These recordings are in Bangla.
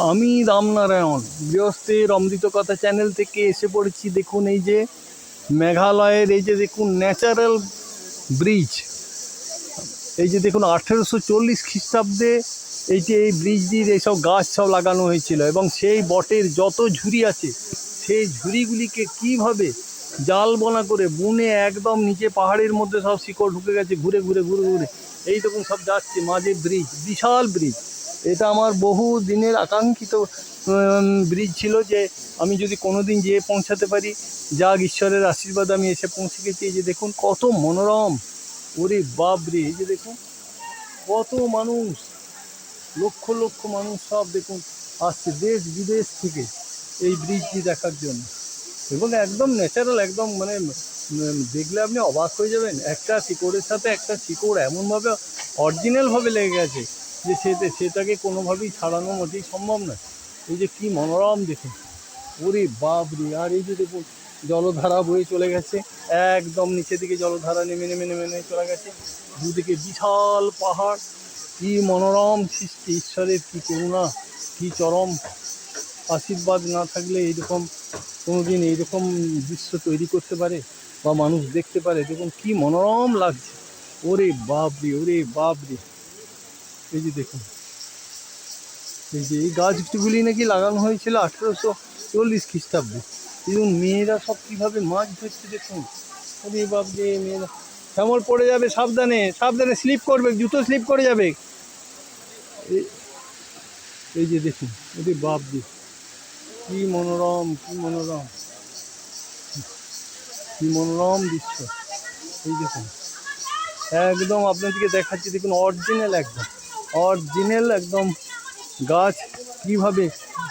আমি রামনারায়ণ গৃহস্থের অমৃত কথা চ্যানেল থেকে এসে পড়েছি। দেখুন এই যে মেঘালয়ের এই যে দেখুন ন্যাচারাল ব্রিজ এই যে দেখুন আঠেরোশো চল্লিশ খ্রিস্টাব্দে এই যে এই ব্রিজ দিয়ে এইসব গাছ সব লাগানো হয়েছিল এবং সেই বটের যত ঝুড়ি আছে, সেই ঝুড়িগুলিকে কীভাবে জাল বোনা করে বুনে একদম নিচে পাহাড়ের মধ্যে সব শিকড় ঢুকে গেছে, ঘুরে ঘুরে ঘুরে ঘুরে। এই দেখুন সব যাচ্ছে, মাঝে ব্রিজ বিশাল ব্রিজ এটা আমার বহু দিনের আকাঙ্ক্ষিত ব্রিজ ছিল যে আমি যদি কোনো দিন যেয়ে পৌঁছাতে পারি, যাক ঈশ্বরের আশীর্বাদ আমি এসে পৌঁছে গেছি। যে দেখুন, কত মনোরম। ওরে বাপরে, এই যে দেখুন, কত মানুষ, লক্ষ লক্ষ মানুষ সব দেখুন আসছে দেশ বিদেশ থেকে এই ব্রিজটি দেখার জন্য। এবং একদম ন্যাচারাল একদম মানে দেখলে আপনি অবাক হয়ে যাবেন। একটা শিকড়ের সাথে একটা শিকড় এমনভাবে অরিজিনালভাবে লেগে গেছে। যে সেটা সেটাকে কোনোভাবেই ছাড়ানো মোটেই সম্ভব নয়। এই যে কি মনোরম দেখুন ওরে বাপরে আর এই যে দেখুন, জলধারা বয়ে চলে গেছে। একদম নিচে দিকে জলধারা নেমে নেমে নেমে নেমে চলে গেছে। দুদিকে বিশাল পাহাড়। কি মনোরম সৃষ্টি, ঈশ্বরের কি করুণা, কি চরম। আশীর্বাদ না থাকলে এইরকম কোনোদিন এইরকম দৃশ্য তৈরি করতে পারে বা মানুষ দেখতে পারে। দেখুন, কি মনোরম লাগছে। ওরে বাপরে ওরে বাপরে এই যে দেখুন। এই যে এই গাছগুলি নাকি লাগানো হয়েছিল আঠেরোশো চল্লিশ খ্রিস্টাব্দে। দেখুন, মেয়েরা সব কীভাবে মাছ ধরছে দেখুন। ওরে বাপরে, মেয়েরা। শ্যামল পড়ে যাবে সাবধানে সাবধানে স্লিপ করবে, জুতো স্লিপ করে যাবে। এই- যে দেখুন, ওরে বাপরে। কি মনোরম কি মনোরম। কি মনোরম দৃশ্য। এই দেখুন, একদম আপনাদেরকে দেখাচ্ছি, দেখুন অরিজিনাল একদম। অরিজিনাল একদম গাছ। কীভাবে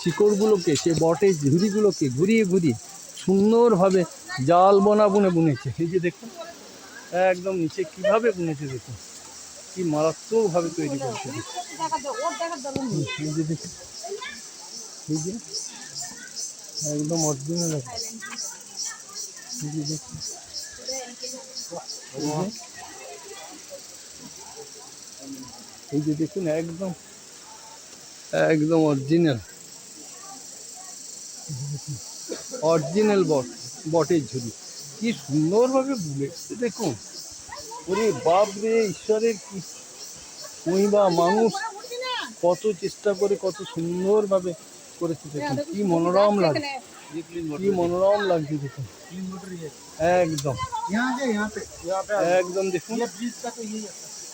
শিকড়গুলোকে সে বটের ঝুড়িগুলোকে ঘুরিয়ে ঘুরিয়ে সুন্দরভাবে জাল বোনা বুনে বুনেছে। এই যে দেখুন, একদম নিচে কীভাবে বুনেছে দেখুন। কি মারাত্মকভাবে তৈরি করছে একদম অরিজিনাল। দেখুন এই যে দেখুন একদম একদম অরিজিনাল অরিজিনাল বট বটের ঝুড়ি। কি সুন্দরভাবে বুলে দেখুন। ওরে বাপরে ঈশ্বরের কি মহিমা মানুষ কত চেষ্টা করে কত সুন্দরভাবে করেছে দেখুন। কি মনোরম লাগে কি মনোরম লাগছে দেখুন। একদম। একদম দেখুন।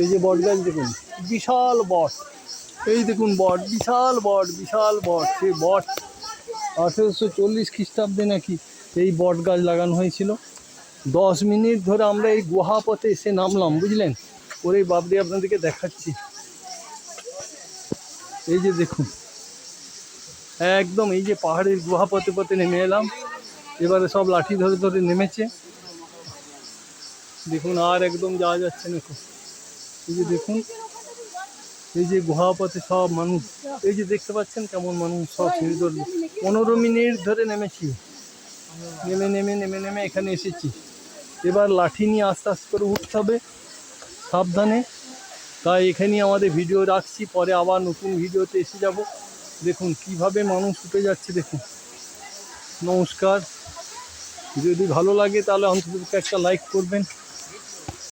এই যে বট গাছ দেখুন, বিশাল বট। এই দেখুন বট, বিশাল বট বিশাল বট, সেই বট আঠেরোশো চল্লিশ খ্রিস্টাব্দে নাকি এই বট গাছ লাগানো হয়েছিল। দশ মিনিট ধরে আমরা এই গুহা পথে এসে নামলাম, বুঝলেন? ওরে বাবরি আপনাদেরকে দেখাচ্ছি। এই যে দেখুন, একদম এই যে পাহাড়ের গুহা পথে পথে নেমে এলাম। এবারে সব লাঠি ধরে ধরে নেমেছে। দেখুন আর একদম যাওয়া যাচ্ছে না খুব। এই যে দেখুন, এই যে গুহাপথে সব মানুষ, এই যে দেখতে পাচ্ছেন কেমন মানুষ সব সিঁড়ি ধরে পনেরো মিনিট ধরে নেমেছি। নেমে নেমে নেমে নেমে এখানে এসেছি। এবার লাঠি নিয়ে আস্তে আস্তে করে উঠতে হবে, সাবধানে। তাই এখানেই আমাদের ভিডিও রাখছি, পরে আবার নতুন ভিডিওতে এসে যাব। দেখুন কীভাবে মানুষ উঠে যাচ্ছে, দেখুন। নমস্কার। যদি ভালো লাগে তাহলে অন্তত একটা লাইক করবেন।